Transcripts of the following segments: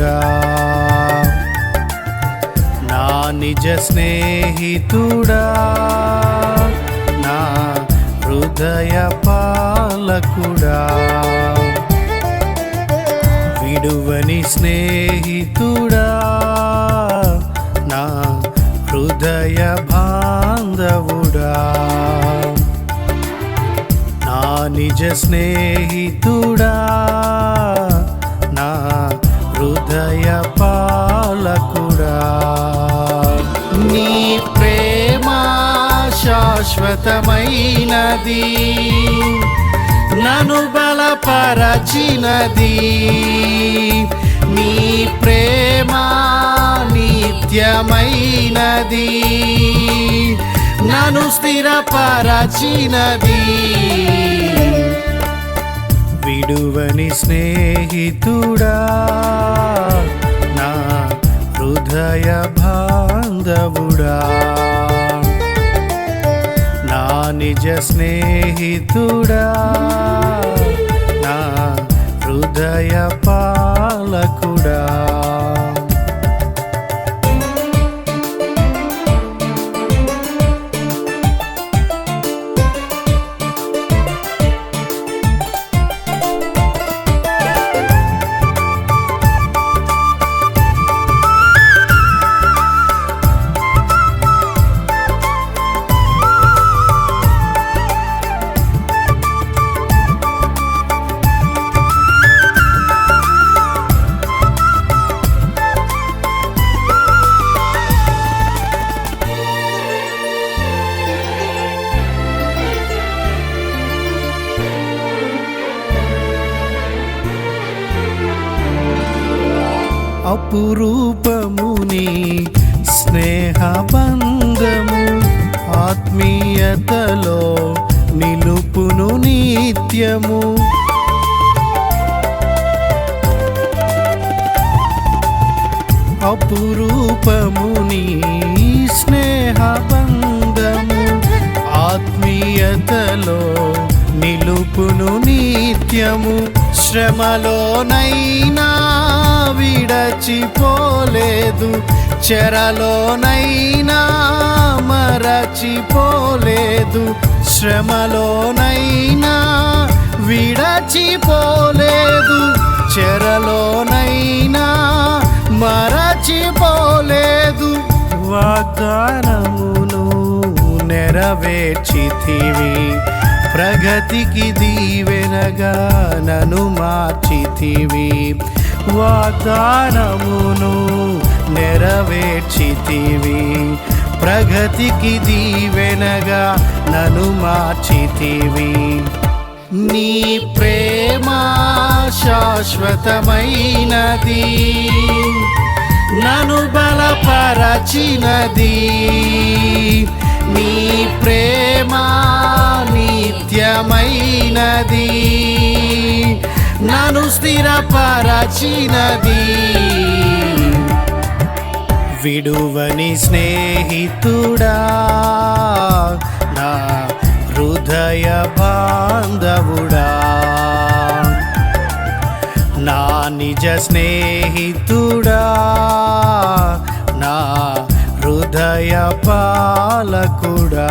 బాంధవుడా నా నిజ స్నేహితుడా నా హృదయ పాలకుడా. విడువని స్నేహితుడా నా హృదయ బాంధవుడా. నా నిజ స్నేహితుడా పాలకుడా నీ ప్రేమ శాశ్వతమైనది నను బలపరచినది. నీ ప్రేమ నిత్యమైనది నను స్థిరపరచినది. విడువని స్నేహితుడా హృదయ బాంధవుడా నా నిజ స్నేహితుడా నా హృదయ పాలకుడా నిత్యము అపురూపముని స్నేహబంధము ఆత్మీయతలో నిలుపును నిత్యము. శ్రమలోనైనా విడచిపోలేదు. చెరలోనైనా మరచిపోలేదు. శ్రమలోనైనా విడచిపోలేదు. చెరలోనైనా మరచిపోలేదు. వాగ్దానమును నెరవేర్చితివి. ప్రగతికి దీవెనగా నను మార్చితివి. వాగ్దానమును నెరవేర్చితివి. ప్రగతికి దీవెనగా నను మార్చితివి. నీ ప్రేమ శాశ్వతమైనది. నను బలపరచినది. నీ ప్రేమ నిత్యమైనది. నను స్థిరపరచినది. విడువని స్నేహితుడా? నా హృదయ బాంధవుడా? నా నిజ స్నేహితుడా? నా హృదయ పాలకుడా?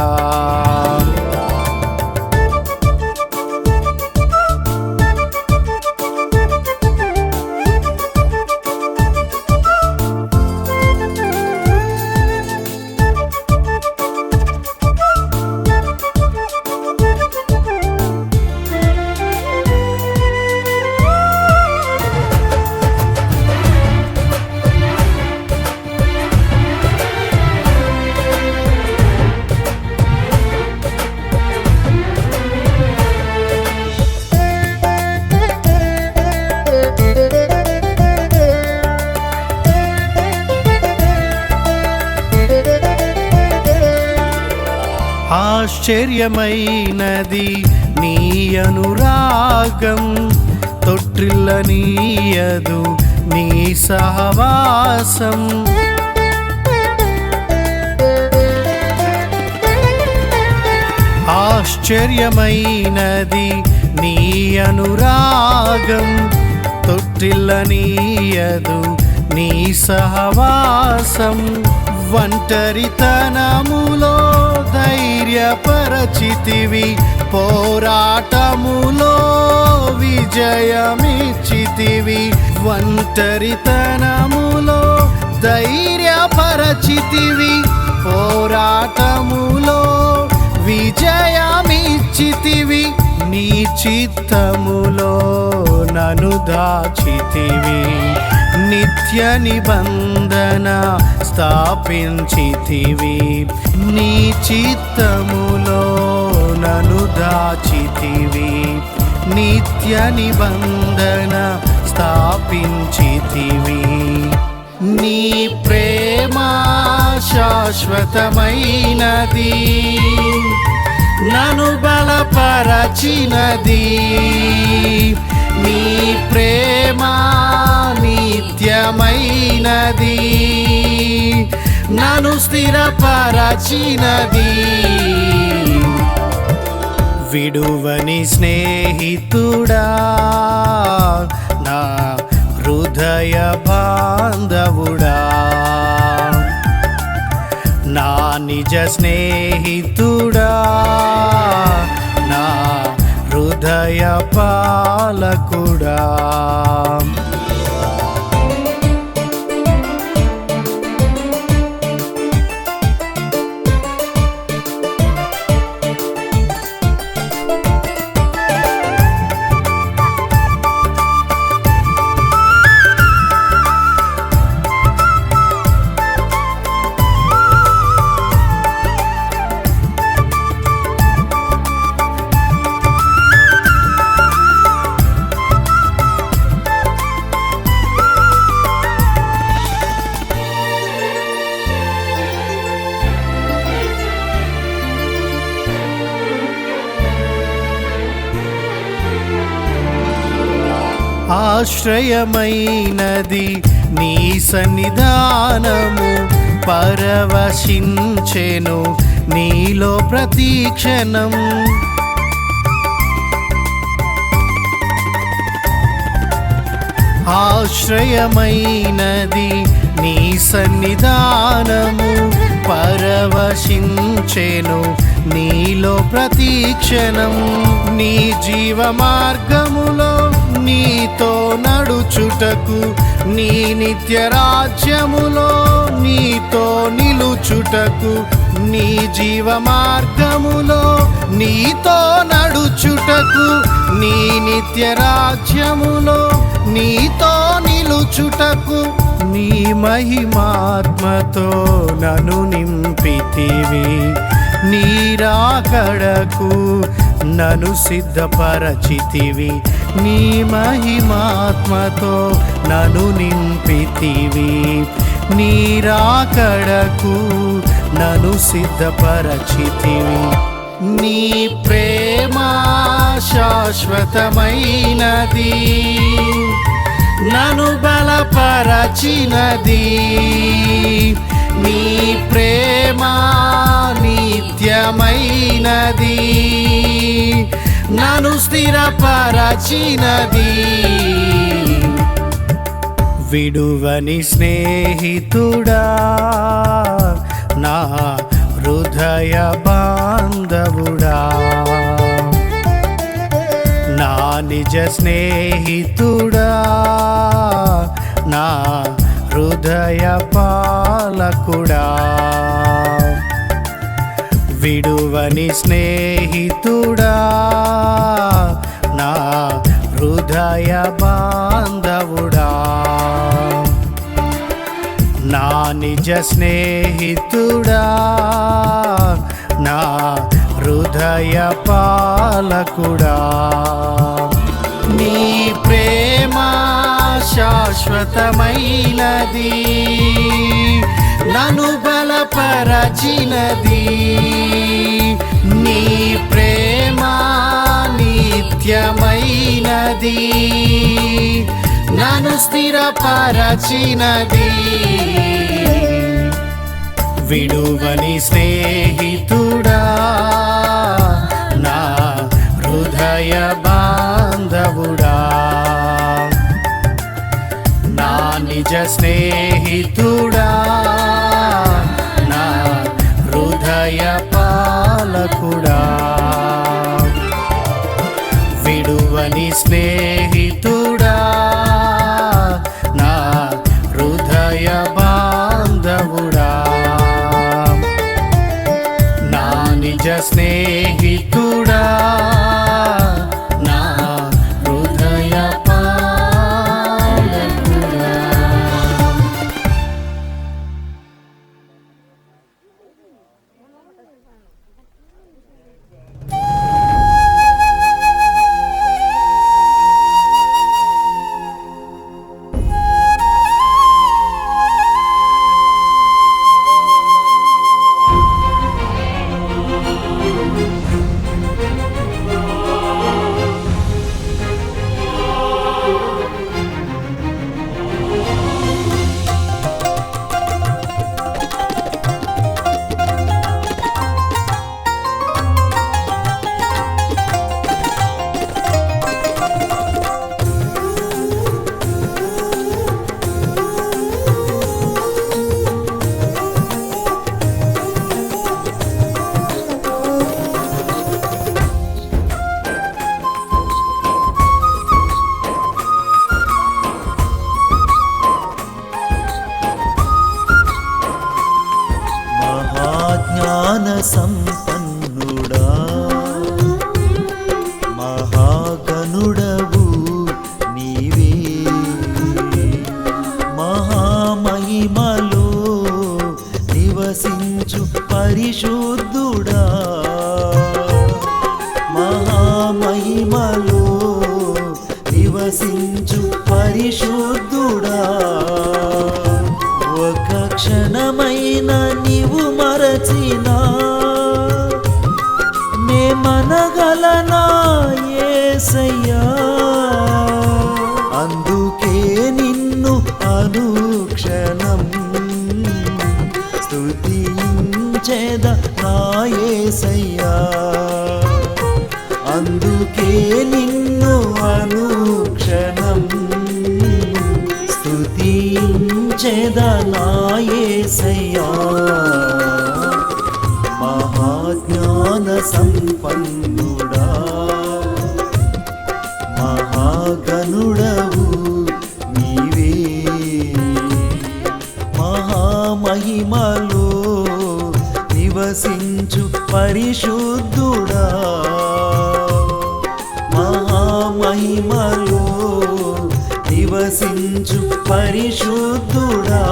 ఆశ్చర్యమైనది నీ అనురాగం. తొట్టిల్ల నీయదు నీ సహవాసం. ఆశ్చర్యమైనది నీ అనురాగం. తొట్టిల్లనీయదు నీ సహవాసం. ఒంటరితనములో ధైర్యపరచితివి పోరాటములో విజయమిచ్చితివి. ఒంటరితనములో ధైర్యపరచితివి పోరాటములో విజయమిచ్చితివి. నీ చిత్తములో నను దాచితివి. నిత్య నిబంధన స్థాపించితివి. నీ చిత్తములో నను దాచితివి. నిత్య నిబంధన స్థాపించితివి. నీ ప్రేమ శాశ్వతమైనది. నను బలపరచినది. నీ ప్రేమ నిత్యమైనది. నను స్థిరపరచినది. విడువని స్నేహితుడా నా హృదయ బాంధవుడా. నా నిజ స్నేహితుడా హృదయ పాలకుడా. ఆశ్రయమైనది నీ సన్నిధానము. పరవశించెను నీలో ప్రతీక్షణం ఆశ్రయమైనది నీ సన్నిధానము. పరవశించెను నీలో ప్రతీక్షణం నీ జీవ మార్గములో నీతో నడుచుటకు నీ నిత్య రాజ్యములో నీతో నిలుచుటకు నీ జీవ మార్గములో నీతో నడుచుటకు నీ నిత్య రాజ్యములో నీతో నిలుచుటకు నీ మహిమాత్మతో నను నింపితివి నీరాకడకు నను సిద్ధపరచితివి. నీ మహిమాత్మతో నను నింపితివి. నీరాకడకు నను సిద్ధపరచితివి. నీ ప్రేమ శాశ్వతమైనది. నను బలపరచినది. నీ ప్రేమ నిత్యమైనది. నను స్థిరపరచినది విడువని స్నేహితుడా నా హృదయ బాంధవుడా నా నిజ స్నేహితుడా నా హృదయ పాలకుడా విడువని స్నేహితుడా నిజ స్నేహితుడా నా హృదయ పాలకుడా. నీ ప్రేమ శాశ్వతమైనది నను బలపరచినది. నీ ప్రేమ నిత్యమైనది నను స్థిరపరచినది. విడువని స్నేహితుడా? హృదయ బాంధవుడా? నా నిజ స్నేహితుడా? నా హృదయ పాలకుడా? విడువని స్నేహి పరిశుద్ధుడా మహామహిమ సయ్యా అందుకే నిన్ను అనుక్షణం స్తుతించేద సయ్యా మహాజ్ఞాన సంపన్నుడా మహాగణుడవు పరిశుద్ధుడా మహామహిమలో నివసించు పరిశుద్ధుడా.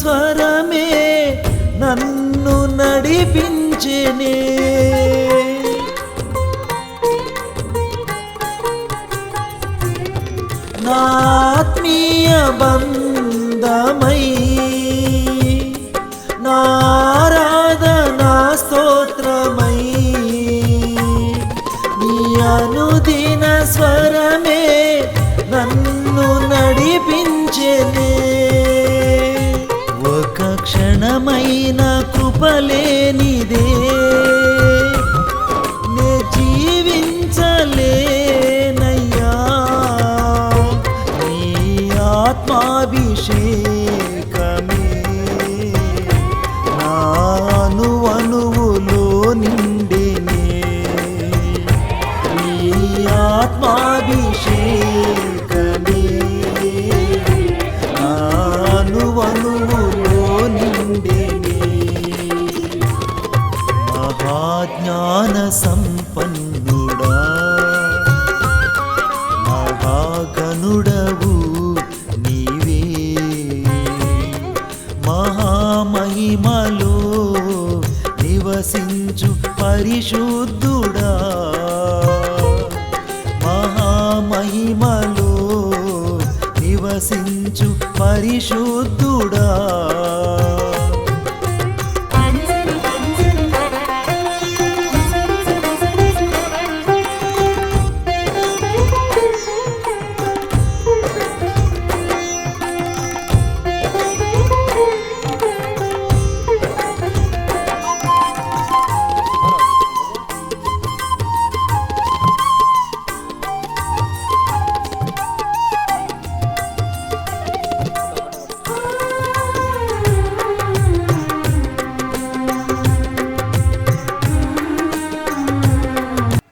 స్వరమే నన్ను నడిపించెనే. నాత్మీయ బంధమై నారాధనా స్తోత్రమై నీ అనుదిన స్వరమే నన్ను నడిపించెనే. క్షణమైన కృపలేనిదే. సంపన్న